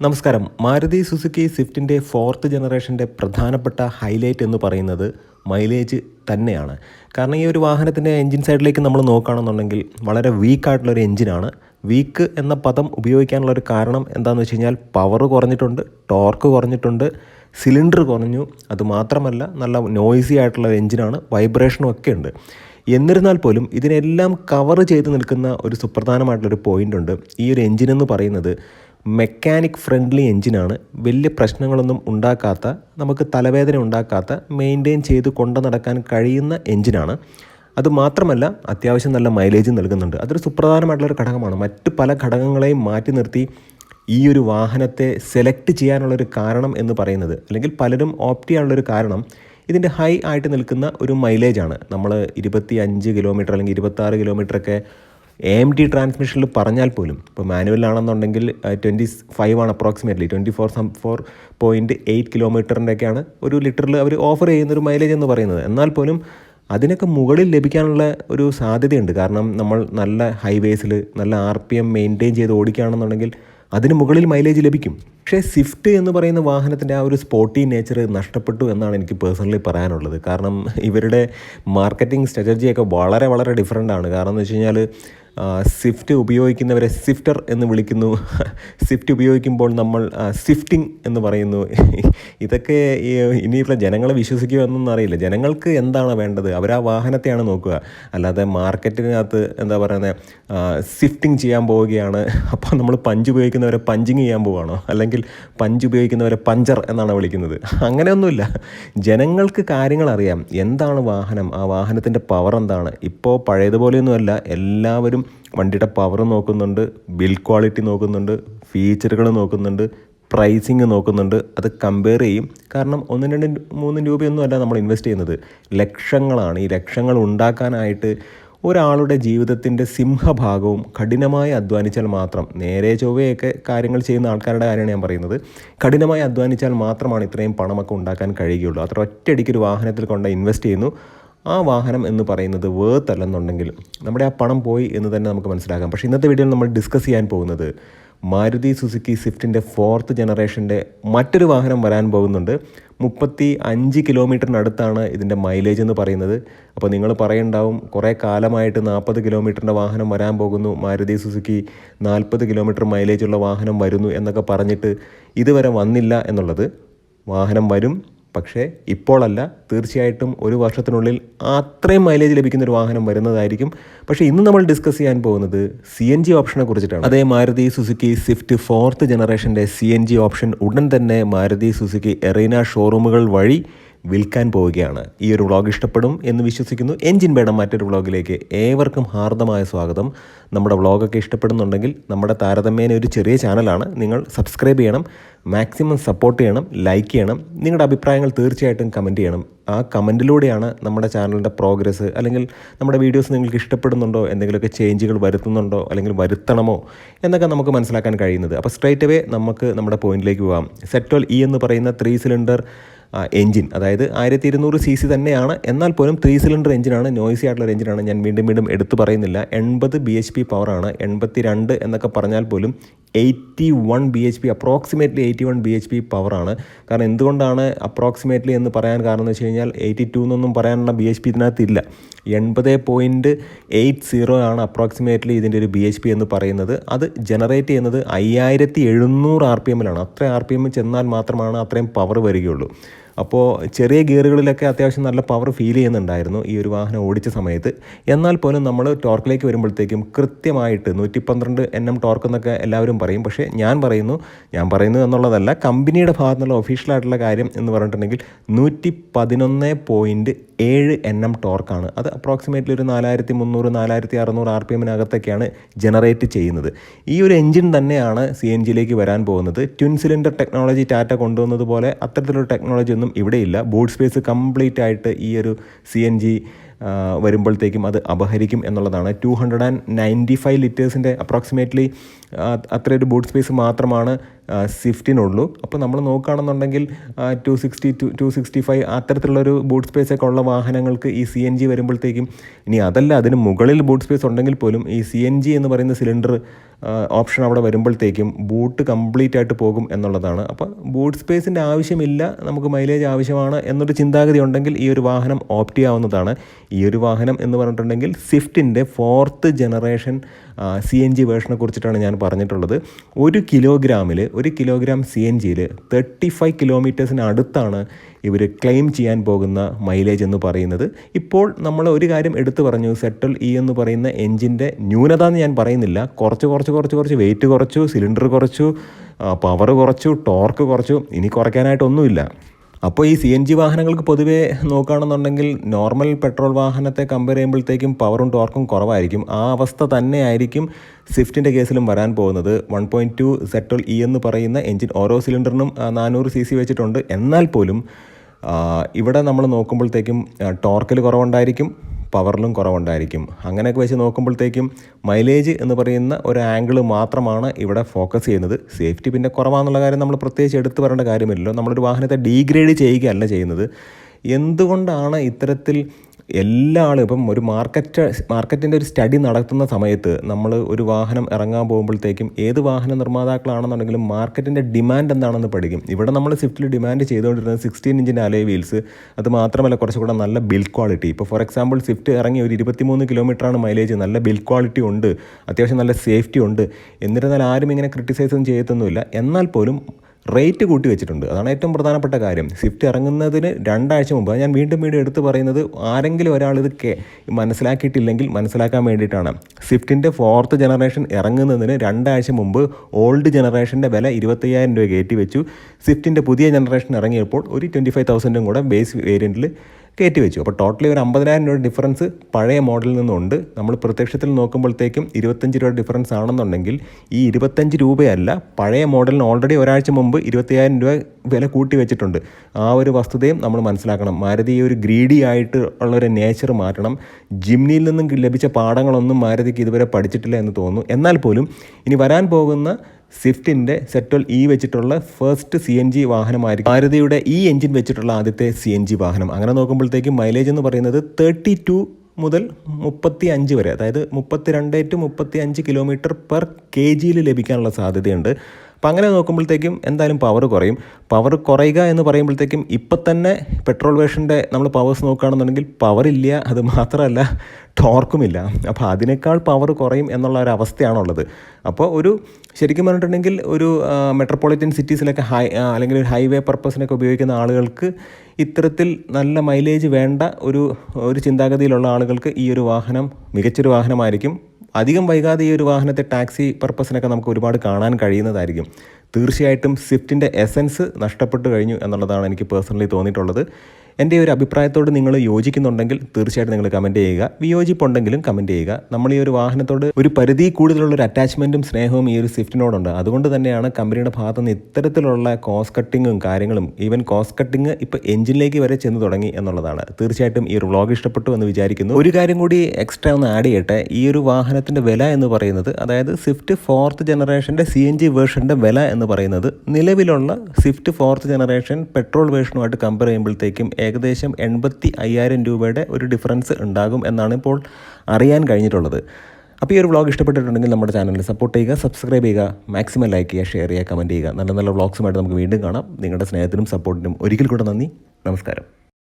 നമസ്കാരം. മാരുതി സുസുക്കി സ്വിഫ്റ്റിന്റെ ഫോർത്ത് ജനറേഷന്റെ പ്രധാനപ്പെട്ട ഹൈലൈറ്റ് എന്ന് പറയുന്നത് മൈലേജ് തന്നെയാണ്. കാരണം ഈ ഒരു വാഹനത്തിന്റെ എൻജിൻ സൈഡിലേക്ക് നമ്മൾ നോക്കുകയാണെന്നുണ്ടെങ്കിൽ വളരെ വീക്കായിട്ടുള്ളൊരു എൻജിനാണ് വീക്ക് എന്ന പദം ഉപയോഗിക്കാനുള്ള ഒരു കാരണം എന്താണെന്ന് വെച്ച് കഴിഞ്ഞാൽ പവർ കുറഞ്ഞിട്ടുണ്ട് ടോർക്ക് കുറഞ്ഞിട്ടുണ്ട് സിലിണ്ടർ കുറഞ്ഞു. അതുമാത്രമല്ല നല്ല നോയ്സി ആയിട്ടുള്ള എൻജിനാണ് വൈബ്രേഷനും ഒക്കെ ഉണ്ട്. എന്നിരുന്നാൽ പോലും ഇതിനെല്ലാം കവർ ചെയ്ത് നിൽക്കുന്ന ഒരു സുപ്രധാനമായിട്ടുള്ളൊരു പോയിന്റ് ഉണ്ട്. ഈ ഒരു എൻജിൻ എന്ന് പറയുന്നത് മെക്കാനിക് ഫ്രണ്ട്ലി എൻജിനാണ് വലിയ പ്രശ്നങ്ങളൊന്നും ഉണ്ടാക്കാത്ത നമുക്ക് തലവേദന ഉണ്ടാക്കാത്ത മെയിന്റെയിൻ ചെയ്ത് കൊണ്ടു നടക്കാൻ കഴിയുന്ന എൻജിനാണ് അതുമാത്രമല്ല അത്യാവശ്യം നല്ല മൈലേജ് നൽകുന്നുണ്ട്. അതൊരു സുപ്രധാനമായിട്ടുള്ളൊരു ഘടകമാണ്. മറ്റ് പല ഘടകങ്ങളെയും മാറ്റി നിർത്തി ഈ ഒരു വാഹനത്തെ സെലക്ട് ചെയ്യാനുള്ളൊരു കാരണം എന്ന് പറയുന്നത് അല്ലെങ്കിൽ പലരും ഓപ്റ്റ് ചെയ്യാനുള്ളൊരു കാരണം ഇതിന്റെ ഹൈ ആയിട്ട് നിൽക്കുന്ന ഒരു മൈലേജാണ്. നമ്മൾ ഇരുപത്തി അഞ്ച് കിലോമീറ്റർ അല്ലെങ്കിൽ ഇരുപത്താറ് കിലോമീറ്ററൊക്കെ എം ടി ട്രാൻസ്മിഷനിൽ പറഞ്ഞാൽ പോലും ഇപ്പോൾ മാനുവലാണെന്നുണ്ടെങ്കിൽ ട്വന്റി ഫൈവ് ആണ് approximately twenty four some four point eight കിലോമീറ്ററിന്റെയൊക്കെയാണ് ഒരു ലിറ്ററിൽ അവർ ഓഫർ ചെയ്യുന്ന ഒരു മൈലേജ് എന്ന് പറയുന്നത്. എന്നാൽ പോലും അതിനൊക്കെ മുകളിൽ ലഭിക്കാനുള്ള ഒരു സാധ്യതയുണ്ട്. കാരണം നമ്മൾ നല്ല ഹൈവേസിൽ നല്ല ആർ പി എം മെയിന്റെയിൻ ചെയ്ത് ഓടിക്കുകയാണെന്നുണ്ടെങ്കിൽ അതിന് മുകളിൽ മൈലേജ് ലഭിക്കും. പക്ഷേ സ്വിഫ്റ്റ് എന്ന് പറയുന്ന വാഹനത്തിന്റെ ആ ഒരു സ്പോർട്ടി നേച്ചർ നഷ്ടപ്പെട്ടു എന്നാണ് എനിക്ക് പേഴ്സണലി പറയാനുള്ളത്. കാരണം ഇവരുടെ മാർക്കറ്റിംഗ് സ്ട്രാറ്റജിയൊക്കെ വളരെ വളരെ ഡിഫറെന്റ് ആണ്. കാരണം എന്ന് വെച്ച് കഴിഞ്ഞാൽ സ്വിഫ്റ്റ് ഉപയോഗിക്കുന്നവരെ സ്വിഫ്റ്റർ എന്ന് വിളിക്കുന്നു. സ്വിഫ്റ്റ് ഉപയോഗിക്കുമ്പോൾ നമ്മൾ സ്വിഫ്റ്റിംഗ് എന്ന് പറയുന്നു. ഇതൊക്കെ ഇനിയുള്ള ജനങ്ങളെ വിശ്വസിക്കുക എന്നൊന്നും അറിയില്ല. ജനങ്ങൾക്ക് എന്താണ് വേണ്ടത്? അവർ ആ വാഹനത്തെയാണ് നോക്കുക. അല്ലാതെ മാർക്കറ്റിനകത്ത് എന്താ പറയുന്നത് സ്വിഫ്റ്റിംഗ് ചെയ്യാൻ പോവുകയാണ്. അപ്പോൾ നമ്മൾ പഞ്ച് ഉപയോഗിക്കുന്നവരെ പഞ്ചിങ് ചെയ്യാൻ പോവുകയാണോ? അല്ലെങ്കിൽ പഞ്ച് ഉപയോഗിക്കുന്നവരെ പഞ്ചർ എന്നാണ് വിളിക്കുന്നത്. അങ്ങനെയൊന്നുമില്ല. ജനങ്ങൾക്ക് കാര്യങ്ങൾ അറിയാം. എന്താണ് വാഹനം? ആ വാഹനത്തിന്റെ പവർ എന്താണ്? ഇപ്പോൾ പഴയതുപോലെയൊന്നുമല്ല. എല്ലാവരും വണ്ടിയുടെ പവർ നോക്കുന്നുണ്ട് ബിൽ ക്വാളിറ്റി നോക്കുന്നുണ്ട് ഫീച്ചറുകൾ നോക്കുന്നുണ്ട് പ്രൈസിങ് നോക്കുന്നുണ്ട്. അത് കമ്പയർ ചെയ്യും. കാരണം ഒന്നും രണ്ടും മൂന്നും രൂപയൊന്നും അല്ല നമ്മൾ ഇൻവെസ്റ്റ് ചെയ്യുന്നത്. ലക്ഷങ്ങളാണ്. ഈ ലക്ഷങ്ങൾ ഉണ്ടാക്കാനായിട്ട് ഒരാളുടെ ജീവിതത്തിന്റെ സിംഹഭാഗവും കഠിനമായി അധ്വാനിച്ചാൽ മാത്രം നേരെ ചൊവ്വയൊക്കെ കാര്യങ്ങൾ ചെയ്യുന്ന ആൾക്കാരുടെ കാര്യമാണ് ഞാൻ പറയുന്നത്. കഠിനമായി അധ്വാനിച്ചാൽ മാത്രമാണ് ഇത്രയും പണമൊക്കെ ഉണ്ടാക്കാൻ കഴിയുകയുള്ളൂ. അത്ര ഒറ്റയടിക്ക് ഒരു വാഹനത്തിൽ കൊണ്ട് ഇൻവെസ്റ്റ് ചെയ്യുന്നു. ആ വാഹനം എന്ന് പറയുന്നത് വേർത്ത് അല്ലെന്നുണ്ടെങ്കിൽ നമ്മുടെ ആ പണം പോയി എന്ന് തന്നെ നമുക്ക് മനസ്സിലാക്കാം. പക്ഷേ ഇന്നത്തെ വീഡിയോയിൽ നമ്മൾ ഡിസ്കസ് ചെയ്യാൻ പോകുന്നത് മാരുതി സുസുക്കി സ്വിഫ്റ്റിന്റെ ഫോർത്ത് ജനറേഷന്റെ മറ്റൊരു വാഹനം വരാൻ പോകുന്നുണ്ട്. മുപ്പത്തി അഞ്ച് കിലോമീറ്ററിനടുത്താണ് ഇതിന്റെ മൈലേജ് എന്ന് പറയുന്നത്. അപ്പോൾ നിങ്ങൾ പറയുണ്ടാവും കുറേ കാലമായിട്ട് നാൽപ്പത് കിലോമീറ്ററിന്റെ വാഹനം വരാൻ പോകുന്നു. മാരുതി സുസുക്കി നാൽപ്പത് കിലോമീറ്റർ മൈലേജുള്ള വാഹനം വരുന്നു എന്നൊക്കെ പറഞ്ഞിട്ട് ഇതുവരെ വന്നില്ല എന്നുള്ളത്. വാഹനം വരും പക്ഷേ ഇപ്പോഴല്ല തീർച്ചയായിട്ടും ഒരു വർഷത്തിനുള്ളിൽ അത്രയും മൈലേജ് ലഭിക്കുന്ന ഒരു വാഹനം വരുന്നതായിരിക്കും. പക്ഷേ ഇന്ന് നമ്മൾ ഡിസ്കസ് ചെയ്യാൻ പോകുന്നത് സി എൻ ജി ഓപ്ഷനെ കുറിച്ചിട്ടാണ്. അതേ മാരുതി സുസുക്കി സ്വിഫ്റ്റ് ഫോർത്ത് ജനറേഷന്റെ സി എൻ ജി ഓപ്ഷൻ ഉടൻ തന്നെ മാരുതി സുസുക്കി എറീന ഷോറൂമുകൾ വഴി വിൽക്കാൻ പോവുകയാണ്. ഈ ഒരു വ്ളോഗ് ഇഷ്ടപ്പെടും എന്ന് വിശ്വസിക്കുന്നു. എൻജിൻ വേണം മറ്റൊരു വ്ളോഗിലേക്ക് ഏവർക്കും ഹാർദമായ സ്വാഗതം. നമ്മുടെ വ്ളോഗൊക്കെ ഇഷ്ടപ്പെടുന്നുണ്ടെങ്കിൽ നമ്മുടെ താരതമ്യേന ഒരു ചെറിയ ചാനലാണ്. നിങ്ങൾ സബ്സ്ക്രൈബ് ചെയ്യണം മാക്സിമം സപ്പോർട്ട് ചെയ്യണം ലൈക്ക് ചെയ്യണം നിങ്ങളുടെ അഭിപ്രായങ്ങൾ തീർച്ചയായിട്ടും കമന്റ് ചെയ്യണം. ആ കമന്റിലൂടെയാണ് നമ്മുടെ ചാനലിന്റെ പ്രോഗ്രസ് അല്ലെങ്കിൽ നമ്മുടെ വീഡിയോസ് നിങ്ങൾക്ക് ഇഷ്ടപ്പെടുന്നുണ്ടോ എന്തെങ്കിലുമൊക്കെ ചേഞ്ചുകൾ വരുത്തുന്നുണ്ടോ അല്ലെങ്കിൽ വരുത്തണമോ എന്നൊക്കെ നമുക്ക് മനസ്സിലാക്കാൻ കഴിയുന്നത്. അപ്പോൾ സ്ട്രൈറ്റ് അവേ നമുക്ക് നമ്മുടെ പോയിന്റിലേക്ക് പോകാം. സെറ്റോൾ ഇ എന്ന് പറയുന്ന ത്രീ സിലിണ്ടർ എഞ്ചിൻ അതായത് ആയിരത്തി ഇരുന്നൂറ് സി സി തന്നെയാണ്. എന്നാൽ പോലും ത്രീ സിലിണ്ടർ എഞ്ചിനാണ് നോയ്സി ആയിട്ടുള്ള എഞ്ചിനാണ് ഞാൻ വീണ്ടും വീണ്ടും എടുത്തു പറയുന്നില്ല. എൺപത് ബി എച്ച് പി പവറാണ് എൺപത്തി രണ്ട് എന്നൊക്കെ പറഞ്ഞാൽ പോലും eighty one B H P approximately eighty one B H P പവറാണ്. കാരണം എന്തുകൊണ്ടാണ് അപ്രോക്സിമേറ്റ്ലി എന്ന് പറയാൻ കാരണം എന്ന് വെച്ച് കഴിഞ്ഞാൽ എയ്റ്റി ടു എന്നൊന്നും പറയാനുള്ള ബി എച്ച് പി ഇതിനകത്ത് ഇല്ല എൺപത് പോയിന്റ് എയ്റ്റ് സീറോ ആണ് അപ്രോക്സിമേറ്റ്ലി ഇതിന്റെ ഒരു ബി എച്ച് പി എന്ന് പറയുന്നത്. അത് ജനറേറ്റ് ചെയ്യുന്നത് അയ്യായിരത്തി എഴുന്നൂറ് ആർ പി എമ്മിലാണ്. അത്ര ആർ പി എമ്മിൽ ചെന്നാൽ മാത്രമാണ് അത്രയും പവർ വരികയുള്ളൂ. അപ്പോൾ ചെറിയ ഗിയറുകളിലൊക്കെ അത്യാവശ്യം നല്ല പവർ ഫീൽ ചെയ്യുന്നുണ്ടായിരുന്നു ഈ ഒരു വാഹനം ഓടിച്ച സമയത്ത്. എന്നാൽ പോലും നമ്മൾ ടോർക്കിലേക്ക് വരുമ്പോഴത്തേക്കും കൃത്യമായിട്ട് നൂറ്റി പന്ത്രണ്ട് എൻ എം ടോർക്ക് എന്നൊക്കെ എല്ലാവരും പറയും. പക്ഷേ ഞാൻ പറയുന്നു ഞാൻ പറയുന്നു എന്നുള്ളതല്ല കമ്പനിയുടെ ഭാഗത്തുനിന്നുള്ള ഒഫീഷ്യലായിട്ടുള്ള കാര്യം എന്ന് പറഞ്ഞിട്ടുണ്ടെങ്കിൽ നൂറ്റി പതിനൊന്ന് പോയിന്റ് ഏഴ് എൻ എം ടോർക്കാണ്. അത് അപ്രോക്സിമേറ്റ്ലി ഒരു നാലായിരത്തി മുന്നൂറ് നാലായിരത്തി അറുന്നൂറ് ആർ പി എമ്മിനകത്തൊക്കെയാണ് ജനറേറ്റ് ചെയ്യുന്നത്. ഈ ഒരു എഞ്ചിൻ തന്നെയാണ് സി എൻ ജിയിലേക്ക് വരാൻ പോകുന്നത്. ട്വിൻ സിലിണ്ടർ ടെക്നോളജി ടാറ്റ കൊണ്ടുവന്നതുപോലെ അത്തരത്തിലൊരു ടെക്നോളജി ഒന്നും ഇവിടെയില്ല. ബോർഡ് സ്പേസ് കംപ്ലീറ്റ് ആയിട്ട് ഈ ഒരു സി എൻ ജി വരുമ്പോഴത്തേക്കും അത് അപഹരിക്കും എന്നുള്ളതാണ്. Two hundred and ninety five ലിറ്റേഴ്സിന്റെ approximately അത്ര ഒരു ബൂട്ട് സ്പേസ് മാത്രമാണ് സ്വിഫ്റ്റിനുള്ളൂ അപ്പോൾ നമ്മൾ നോക്കുകയാണെന്നുണ്ടെങ്കിൽ two sixty two two sixty five അത്തരത്തിലുള്ളൊരു ബൂട്ട് സ്പേസ് ഒക്കെ ഉള്ള വാഹനങ്ങൾക്ക് ഈ സി എൻ ജി വരുമ്പോഴത്തേക്കും ഇനി അതല്ല അതിന് മുകളിൽ ബൂട്ട് സ്പേസ് ഉണ്ടെങ്കിൽ പോലും ഈ സി എൻ ജി എന്ന് പറയുന്ന സിലിണ്ടർ ഓപ്ഷൻ അവിടെ വരുമ്പോഴത്തേക്കും ബൂട്ട് കംപ്ലീറ്റ് ആയിട്ട് പോകും എന്നുള്ളതാണ്. അപ്പോൾ ബൂട്ട് സ്പേസിന്റെ ആവശ്യമില്ല നമുക്ക് മൈലേജ് ആവശ്യമാണ് എന്നൊരു ചിന്താഗതി ഉണ്ടെങ്കിൽ ഈ ഒരു വാഹനം ഓപ്റ്റ് ചെയ്യാവുന്നതാണ്. ഈ ഒരു വാഹനം എന്ന് പറഞ്ഞിട്ടുണ്ടെങ്കിൽ സ്വിഫ്റ്റിന്റെ fourth generation C N G വേർഷനെ കുറിച്ചിട്ടാണ് ഞാൻ പറഞ്ഞിട്ടുള്ളത്. ഒരു കിലോഗ്രാമിൽ ഒരു കിലോഗ്രാം സി എൻ ജിയിൽ തേർട്ടി ഫൈവ് കിലോമീറ്റേഴ്സിന് അടുത്താണ് ഇവർ ക്ലെയിം ചെയ്യാൻ പോകുന്ന മൈലേജ് എന്ന് പറയുന്നത്. ഇപ്പോൾ നമ്മൾ ഒരു കാര്യം എടുത്തു പറഞ്ഞു. സെറ്റൽ ഇ എന്ന് പറയുന്ന എഞ്ചിന്റെ ന്യൂനത എന്ന് ഞാൻ പറയുന്നില്ല. കുറച്ച് കുറച്ച് കുറച്ച് കുറച്ച് വെയിറ്റ് കുറച്ചു സിലിണ്ടർ കുറച്ചു പവർ കുറച്ചു ടോർക്ക് കുറച്ചു ഇനി കുറയ്ക്കാനായിട്ടൊന്നുമില്ല. അപ്പോൾ ഈ സി എൻ ജി വാഹനങ്ങൾക്ക് പൊതുവേ നോക്കുകയാണെന്നുണ്ടെങ്കിൽ നോർമൽ പെട്രോൾ വാഹനത്തെ കമ്പയർ ചെയ്യുമ്പോഴത്തേക്കും പവറും ടോർക്കും കുറവായിരിക്കും. ആ അവസ്ഥ തന്നെയായിരിക്കും സ്വിഫ്റ്റിന്റെ കേസിലും വരാൻ പോകുന്നത്. വൺ പോയിന്റ് ടു സെറ്റോൾ ഇ എന്ന് പറയുന്ന എഞ്ചിൻ ഓരോ സിലിണ്ടറിനും നാനൂറ് സി സി വെച്ചിട്ടുണ്ട്. എന്നാൽ പോലും ഇവിടെ നമ്മൾ നോക്കുമ്പോഴത്തേക്കും ടോർക്കിൽ കുറവുണ്ടായിരിക്കും. പവറിലും കുറവുണ്ടായിരിക്കും. അങ്ങനെയൊക്കെ വെച്ച് നോക്കുമ്പോഴത്തേക്കും മൈലേജ് എന്ന് പറയുന്ന ഒരു ആംഗിൾ മാത്രമാണ് ഇവിടെ ഫോക്കസ് ചെയ്യുന്നത്. സേഫ്റ്റി പിന്നെ കുറവാണെന്നുള്ള കാര്യം നമ്മൾ പ്രത്യേകിച്ച് എടുത്തു പറയേണ്ട കാര്യമില്ലല്ലോ. നമ്മളൊരു വാഹനത്തെ ഡീഗ്രേഡ് ചെയ്യുകയല്ല ചെയ്യുന്നത്. എന്തുകൊണ്ടാണ് ഇത്തരത്തിൽ എല്ലാ ആളും ഇപ്പം ഒരു മാർക്കറ്റ് മാർക്കറ്റിന്റെ ഒരു സ്റ്റഡി നടത്തുന്ന സമയത്ത് നമ്മൾ ഒരു വാഹനം ഇറങ്ങാൻ പോകുമ്പോഴത്തേക്കും ഏത് വാഹന നിർമ്മാതാക്കളാണെന്നുണ്ടെങ്കിലും മാർക്കറ്റിന്റെ ഡിമാൻഡ് എന്താണെന്ന് പഠിക്കും. ഇവിടെ നമ്മൾ സ്വിഫ്റ്റിൽ ഡിമാൻഡ് ചെയ്തുകൊണ്ടിരുന്നത് സിക്സ്റ്റീൻ ഇഞ്ചിന്റെ അലേ വീൽസ് അത് മാത്രമല്ല കുറച്ചുകൂടെ നല്ല ബിൽഡ് ക്വാളിറ്റി ഇപ്പോൾ ഫോർ എക്സാമ്പിൾ സ്വിഫ്റ്റ് ഇറങ്ങി ഒരു ഇരുപത്തിമൂന്ന് കിലോമീറ്ററാണ് മൈലേജ് നല്ല ബിൽഡ് ക്വാളിറ്റി ഉണ്ട്. അത്യാവശ്യം നല്ല സേഫ്റ്റി ഉണ്ട്. എന്നിരുന്നാൽ ആരും ഇങ്ങനെ ക്രിട്ടിസൈസും ചെയ്യത്തൊന്നുമില്ല. എന്നാൽ പോലും റേറ്റ് കൂട്ടി വെച്ചിട്ടുണ്ട്. അതാണ് ഏറ്റവും പ്രധാനപ്പെട്ട കാര്യം. സ്വിഫ്റ്റ് ഇറങ്ങുന്നതിന് രണ്ടാഴ്ച മുമ്പ് ഞാൻ വീണ്ടും വീണ്ടും എടുത്തു പറയുന്നത് ആരെങ്കിലും ഒരാൾ ഇത് മനസ്സിലാക്കിയിട്ടില്ലെങ്കിൽ മനസ്സിലാക്കാൻ വേണ്ടിയിട്ടാണ്. സ്വിഫ്റ്റിന്റെ ഫോർത്ത് ജനറേഷൻ ഇറങ്ങുന്നതിന് രണ്ടാഴ്ച മുമ്പ് ഓൾഡ് ജനറേഷന്റെ വില ഇരുപത്തയ്യായിരം രൂപ കയറ്റി വെച്ചു. സ്വിഫ്റ്റിന്റെ പുതിയ ജനറേഷൻ ഇറങ്ങിയപ്പോൾ ഒരു ട്വന്റി ഫൈവ് തൗസൻഡും കൂടെ ബേസ് വേരിയന്റിൽ കയറ്റി വെച്ചു അപ്പോൾ ടോട്ടലി ഒരു അമ്പതിനായിരം രൂപ ഡിഫറൻസ് പഴയ മോഡലിൽ നിന്നുണ്ട്. നമ്മൾ പ്രത്യക്ഷത്തിൽ നോക്കുമ്പോഴത്തേക്കും ഇരുപത്തഞ്ച് രൂപ ഡിഫറൻസ് ആണെന്നുണ്ടെങ്കിൽ ഈ ഇരുപത്തഞ്ച് രൂപയല്ല പഴയ മോഡലിന് ഓൾറെഡി ഒരാഴ്ച മുമ്പ് ഇരുപത്തിയായിരം രൂപ വില കൂട്ടി വെച്ചിട്ടുണ്ട്. ആ ഒരു വസ്തുതയും നമ്മൾ മനസ്സിലാക്കണം. മാരുതി ഒരു ഗ്രീഡി ആയിട്ട് ഉള്ള ഒരു നേച്ചർ മാറ്റണം. ജിംനിയിൽ നിന്നും ലഭിച്ച പാഠങ്ങളൊന്നും മാരുതിക്ക് ഇതുവരെ പഠിച്ചിട്ടില്ല എന്ന് തോന്നുന്നു. എന്നാൽ പോലും ഇനി വരാൻ പോകുന്ന സ്വിഫ്റ്റിന്റെ സെറ്റോൾ ഇ വെച്ചിട്ടുള്ള ഫസ്റ്റ് സി എൻ ജി വാഹനമായിരിക്കും. മാരുതിയുടെ ഈ എഞ്ചിൻ വെച്ചിട്ടുള്ള ആദ്യത്തെ സി എൻ ജി വാഹനം. അങ്ങനെ നോക്കുമ്പോഴത്തേക്കും മൈലേജ് എന്ന് പറയുന്നത് തേർട്ടി ടു മുതൽ മുപ്പത്തി അഞ്ച് വരെ അതായത് മുപ്പത്തി രണ്ട് ടു മുപ്പത്തി അഞ്ച് കിലോമീറ്റർ പെർ കെ ജിയിൽ ലഭിക്കാനുള്ള സാധ്യതയുണ്ട്. അപ്പം അങ്ങനെ നോക്കുമ്പോഴത്തേക്കും എന്തായാലും പവർ കുറയും. പവർ കുറയുക എന്ന് പറയുമ്പോഴത്തേക്കും ഇപ്പം തന്നെ പെട്രോൾ വേഷന്റെ നമ്മൾ പവേഴ്സ് നോക്കുകയാണെന്നുണ്ടെങ്കിൽ പവർ ഇല്ല അത് മാത്രമല്ല ടോർക്കുമില്ല അപ്പോൾ അതിനേക്കാൾ പവർ കുറയും എന്നുള്ള ഒരു അവസ്ഥയാണുള്ളത്. അപ്പോൾ ഒരു ശരിക്കും പറഞ്ഞിട്ടുണ്ടെങ്കിൽ ഒരു മെട്രോപൊളിറ്റൻ സിറ്റീസിലൊക്കെ ഹൈ അല്ലെങ്കിൽ ഒരു ഹൈവേ പർപ്പസിനൊക്കെ ഉപയോഗിക്കുന്ന ആളുകൾക്ക് ഇത്തരത്തിൽ നല്ല മൈലേജ് വേണ്ട ഒരു ഒരു ചിന്താഗതിയിലുള്ള ആളുകൾക്ക് ഈ ഒരു വാഹനം മികച്ചൊരു വാഹനമായിരിക്കും. അധികം വൈകാതെ ഈ ഒരു വാഹനത്തെ ടാക്സി പർപ്പസിനൊക്കെ നമുക്ക് ഒരുപാട് കാണാൻ കഴിയുന്നതായിരിക്കും. തീർച്ചയായിട്ടും സ്വിഫ്റ്റിന്റെ എസൻസ് നഷ്ടപ്പെട്ടു കഴിഞ്ഞു എന്നുള്ളതാണ് എനിക്ക് പേഴ്സണലി തോന്നിയിട്ടുള്ളത്. എന്റെ ഒരു അഭിപ്രായത്തോട് നിങ്ങൾ യോജിക്കുന്നുണ്ടെങ്കിൽ തീർച്ചയായിട്ടും നിങ്ങൾ കമന്റ് ചെയ്യുക. വിയോജിപ്പുണ്ടെങ്കിലും കമന്റ് ചെയ്യുക. നമ്മൾ ഈ ഒരു വാഹനത്തോട് ഒരു പരിധി കൂടുതലുള്ള ഒരു അറ്റാച്ച്മെന്റും സ്നേഹവും ഈ ഒരു സ്വിഫ്റ്റിനോടുണ്ട്. അതുകൊണ്ട് തന്നെയാണ് കമ്പനിയുടെ ഭാഗത്തു നിന്ന് ഇത്തരത്തിലുള്ള കോസ്റ്റ് കട്ടിങ്ങും കാര്യങ്ങളും ഈവൻ കോസ്റ്റ് കട്ടിങ് ഇപ്പോൾ എഞ്ചിനിലേക്ക് വരെ ചെന്ന് തുടങ്ങി എന്നുള്ളതാണ്. തീർച്ചയായിട്ടും ഈ ഒരു വ്ളോഗ് ഇഷ്ടപ്പെട്ടു എന്ന് വിചാരിക്കുന്നു. ഒരു കാര്യം കൂടി എക്സ്ട്രാ ഒന്ന് ആഡ് ചെയ്യട്ടെ. ഈ ഒരു വാഹനത്തിന്റെ വില എന്ന് പറയുന്നത് അതായത് സ്വിഫ്റ്റ് ഫോർത്ത് ജനറേഷന്റെ സി എൻ ജി വേർഷന്റെ വില എന്ന് പറയുന്നത് നിലവിലുള്ള സ്വിഫ്റ്റ് ഫോർത്ത് ജനറേഷൻ പെട്രോൾ വേർഷനുമായിട്ട് കമ്പയർ ചെയ്യുമ്പോഴത്തേക്കും ഏകദേശം എൺപത്തി അയ്യായിരം രൂപയുടെ ഒരു ഡിഫറൻസ് ഉണ്ടാകും എന്നാണ് ഇപ്പോൾ അറിയാൻ കഴിഞ്ഞിട്ടുള്ളത്. അപ്പോൾ ഈ ഒരു വ്ളോഗ് ഇഷ്ടപ്പെട്ടിട്ടുണ്ടെങ്കിൽ നമ്മുടെ ചാനൽ സപ്പോർട്ട് ചെയ്യുക സബ്സ്ക്രൈബ് ചെയ്യുക മാക്സിമം ലൈക്ക് ചെയ്യുക ഷെയർ ചെയ്യുക കമന്റ് ചെയ്യുക. നല്ല നല്ല വ്ളോഗ്സുമായിട്ട് നമുക്ക് വീണ്ടും കാണാം. നിങ്ങളുടെ സ്നേഹത്തിനും സപ്പോർട്ടിനും ഒരിക്കൽ കൂടെ നന്ദി. നമസ്കാരം.